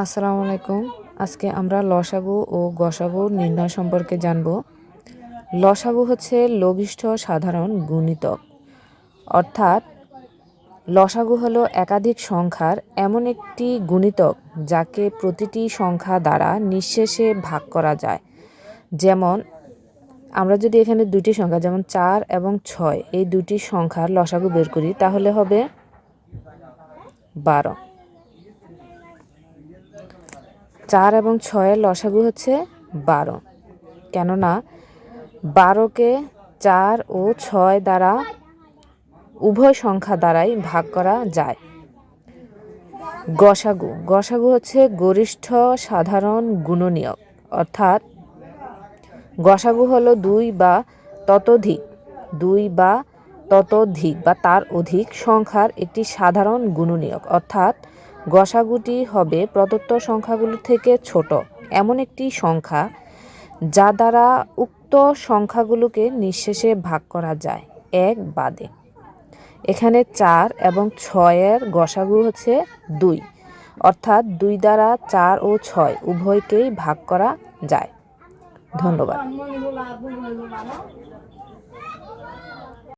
আসসালামু আলাইকুম। আজকে আমরা লসাগু ও গসাগু নির্ণয় সম্পর্কে জানব। লসাগু হচ্ছে লঘিষ্ঠ সাধারণ গুণিতক। অর্থাৎ লসাগু হলো একাধিক সংখ্যার এমন একটি গুণিতক যাকে প্রতিটি সংখ্যা দ্বারা নিঃশেষে ভাগ করা যায়। যেমন, আমরা যদি এখানে দুটি সংখ্যা, যেমন চার এবং ছয়, এই দুটি সংখ্যার লসাগু বের করি, তাহলে হবে বারো। চার এবং ছয়ের লসাগু হচ্ছে বারো। কেননা বারোকে চার ও ছয় দ্বারা উভয় সংখ্যা দ্বারাই ভাগ করা যায়। গসাগু। গসাগু হচ্ছে গরিষ্ঠ সাধারণ গুণনীয়ক। অর্থাৎ গসাগু হলো দুই বা ততোধিক, দুই বা ততোধিক বা তার অধিক সংখ্যার একটি সাধারণ গুণনীয়ক। অর্থাৎ গসাগুটি হবে প্রদত্ত সংখ্যাগুলো থেকে ছোট। এমন একটি সংখ্যা যা দ্বারা উক্ত সংখ্যাগুলোকে নিঃশেষে ভাগ করা যায়, এক বাদে। এখানে চার এবং ছয়ের গসাগু হচ্ছে দুই, অর্থাৎ দুই দ্বারা চার ও ছয় উভয়কেই ভাগ করা যায়। ধন্যবাদ।